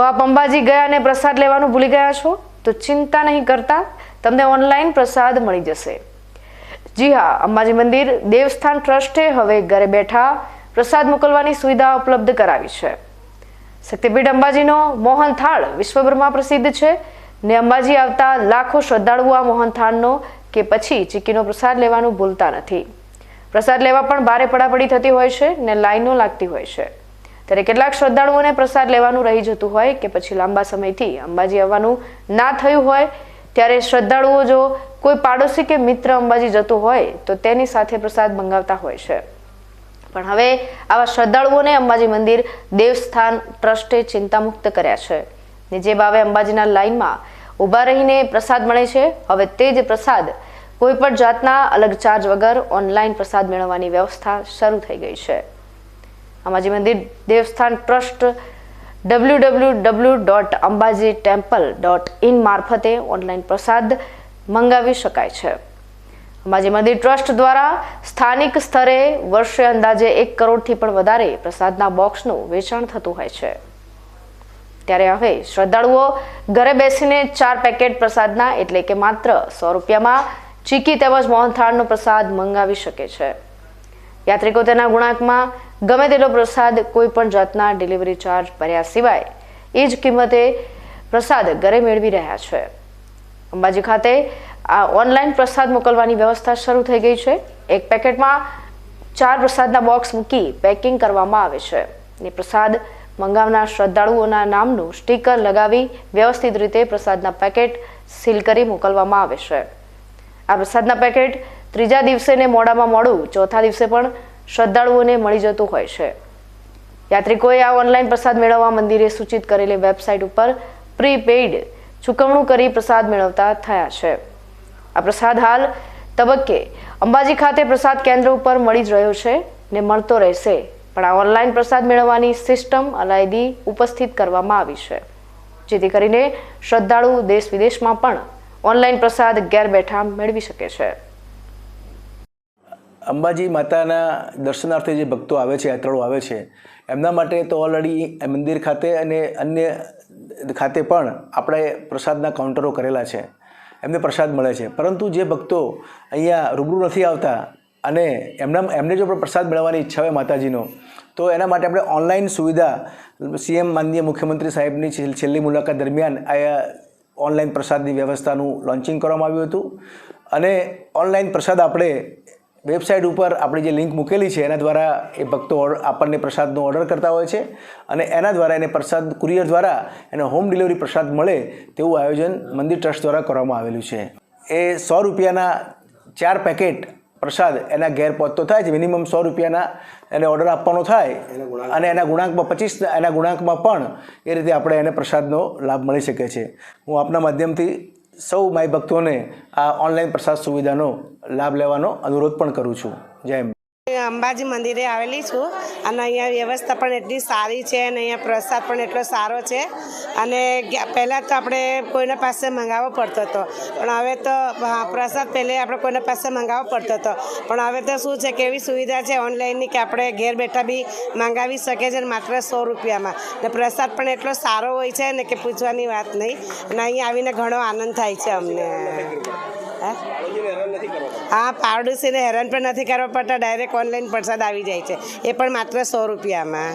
આપ અંબાજી ગયા અને પ્રસાદ લેવાનું ભૂલી ગયા છો? તો ચિંતા નહીં કરતા, તમને ઓનલાઈન પ્રસાદ મળી જશે. જી હા, અંબાજી મંદિર દેવસ્થાન ટ્રસ્ટે હવે ઘરે બેઠા પ્રસાદ મોકલવાની સુવિધા ઉપલબ્ધ કરાવી છે. શક્તિપીઠ અંબાજીનો મોહન થાળ વિશ્વભરમાં પ્રસિદ્ધ છે ને અંબાજી આવતા લાખો શ્રદ્ધાળુઓ આ મોહન થાળનો કે પછી ચીકીનો પ્રસાદ લેવાનું ભૂલતા નથી. પ્રસાદ લેવા પણ ભારે પડાપડી થતી હોય છે ને લાઈનો લાગતી હોય છે. ત્યારે કેટલાક શ્રદ્ધાળુઓને પ્રસાદ લેવાનું રહી જતું હોય કે પછી લાંબા સમયથી અંબાજી આવવાનું ના થયું હોય, ત્યારે શ્રદ્ધાળુઓ જો કોઈ પાડોશી કે મિત્ર અંબાજી જતું હોય, તો તેની સાથે પ્રસાદ મંગાવતા હોય છે. પણ હવે આવા શ્રદ્ધાળુઓને અંબાજી મંદિર, દેવસ્થાન, ટ્રસ્ટે ચિંતામુક્ત કર્યા છે. ને જે ભાવે અંબાજીના લાઈનમાં ઊભા રહીને પ્રસાદ મળે છે, હવે તે જ પ્રસાદ કોઈ પણ જાતના અલગ ચાર્જ વગર ઓનલાઈન પ્રસાદ મેળવવાની વ્યવસ્થા શરૂ થઈ ગઈ છે. અંબાજી મંદિર દેવસ્થાન trust W W W dot Ambaji temple dot in મારફતે ઓનલાઈન પ્રસાદ મંગાવી શકાય છે. અંબાજી મંદિર ટ્રસ્ટ દ્વારા સ્થાનિક સ્તરે વર્ષે અંદાજે એક કરોડથી પણ વધારે પ્રસાદના બોક્સનું વેચાણ થતું હોય છે. ત્યારે હવે શ્રદ્ધાળુઓ ઘરે બેસીને ચાર પેકેટ પ્રસાદના એટલે કે માત્ર સો રૂપિયામાં ચીકી તેમજ મોહનથાળનો પ્રસાદ મંગાવી શકે છે. યાત્રિકો તેના ગુણાંકમાં ગમે તેટલો પ્રસાદ કોઈ પણ જાતના ડિલિવરી ચાર્જ ભર્યા સિવાય, એ જ કિંમતે પ્રસાદ ઘરે મેળવી રહ્યા છે. અંબાજી ખાતે આ ઓનલાઈન પ્રસાદ મોકલવાની વ્યવસ્થા શરૂ થઈ ગઈ છે. એક પેકેટમાં ચાર પ્રસાદના બોક્સ મૂકી પેકિંગ કરવામાં આવે છે. ને પ્રસાદ મંગાવનાર શ્રદ્ધાળુઓના નામનું સ્ટીકર લગાવી વ્યવસ્થિત રીતે પ્રસાદના પેકેટ સીલ કરી મોકલવામાં આવે છે. આ પ્રસાદના પેકેટ ત્રીજા દિવસે ને મોડામાં મોડું, ચોથા દિવસે પણ શ્રદ્ધાળુઓને મળી જતું હોય છે. યાત્રિકોએ આ ઓનલાઈન પ્રસાદ મેળવવા મંદિરે સૂચિત કરેલી વેબસાઇટ ઉપર પ્રીપેઇડ ચૂકવણું કરી પ્રસાદ મેળવતા થયા છે. આ પ્રસાદ હાલ તબક્કે અંબાજી ખાતે પ્રસાદ કેન્દ્ર ઉપર મળી જ રહ્યો છે ને મળતો રહેશે. પણ આ ઓનલાઈન પ્રસાદ મેળવવાની સિસ્ટમ અલાયદી ઉપસ્થિત કરવામાં આવી છે. જેથી કરીને શ્રદ્ધાળુ દેશ વિદેશમાં પણ ઓનલાઈન પ્રસાદ ઘેર બેઠા મેળવી શકે છે. અંબાજી માતાના દર્શનાર્થે જે ભક્તો આવે છે, યાત્રાળુ આવે છે, એમના માટે તો ઓલરેડી મંદિર ખાતે અને અન્ય ખાતે પણ આપણે પ્રસાદના કાઉન્ટરો કરેલા છે, એમને પ્રસાદ મળે છે. પરંતુ જે ભક્તો અહીંયા રૂબરૂ નથી આવતા અને એમના, એમને જો પ્રસાદ મેળવવાની ઈચ્છા હોય માતાજીનો, તો એના માટે આપણે ઓનલાઈન સુવિધા સીએમ માનનીય મુખ્યમંત્રી સાહેબની છેલ્લી મુલાકાત દરમિયાન આ ઓનલાઈન પ્રસાદની વ્યવસ્થાનું લોન્ચિંગ કરવામાં આવ્યું હતું. અને ઓનલાઈન પ્રસાદ આપણે વેબસાઇટ ઉપર આપણી જે લિંક મૂકેલી છે એના દ્વારા એ ભક્તો આપણને પ્રસાદનો ઓર્ડર કરતા હોય છે અને એના દ્વારા એને પ્રસાદ કુરિયર દ્વારા એને હોમ ડિલિવરી પ્રસાદ મળે તેવું આયોજન મંદિર ટ્રસ્ટ દ્વારા કરવામાં આવેલું છે. એ સો રૂપિયાના ચાર પેકેટ પ્રસાદ એના ઘેર પહોંચતો થાય છે મિનિમમ સો રૂપિયાના એને ઓર્ડર આપવાનો થાય અને એના ગુણાંકમાં પચીસ એના ગુણાંકમાં પણ એ રીતે આપણે એને પ્રસાદનો લાભ મળી શકે છે. હું આપના માધ્યમથી સૌ માય ભક્તોને આ ઓનલાઈન પ્રસાદ સુવિધાનો લાભ લેવાનો અનુરોધ પણ કરું છું. જય અંબાજી મંદિરે આવેલી છું અને અહીંયા વ્યવસ્થા પણ એટલી સારી છે અને અહીંયા પ્રસાદ પણ એટલો સારો છે. અને પહેલાં તો આપણે કોઈના પાસે મંગાવવો પડતો હતો. પણ હવે તો પ્રસાદ પહેલે આપણે કોઈના પાસે મંગાવવો પડતો હતો. પણ હવે તો શું છે કે એવી સુવિધા છે ઓનલાઈનની કે આપણે ઘેર બેઠા બી મંગાવી શકીએ છીએ માત્ર સો રૂપિયામાં. ને પ્રસાદ પણ એટલો સારો હોય છે ને કે પૂછવાની વાત નહીં. અને અહીંયા આવીને ઘણો આનંદ થાય છે અમને. હા પાડોશીને હેરાન પણ નથી કરવા પડતા ડાયરેક્ટ ઓનલાઈન પ્રસાદ આવી જાય છે. એ પણ માત્ર સો રૂપિયામાં.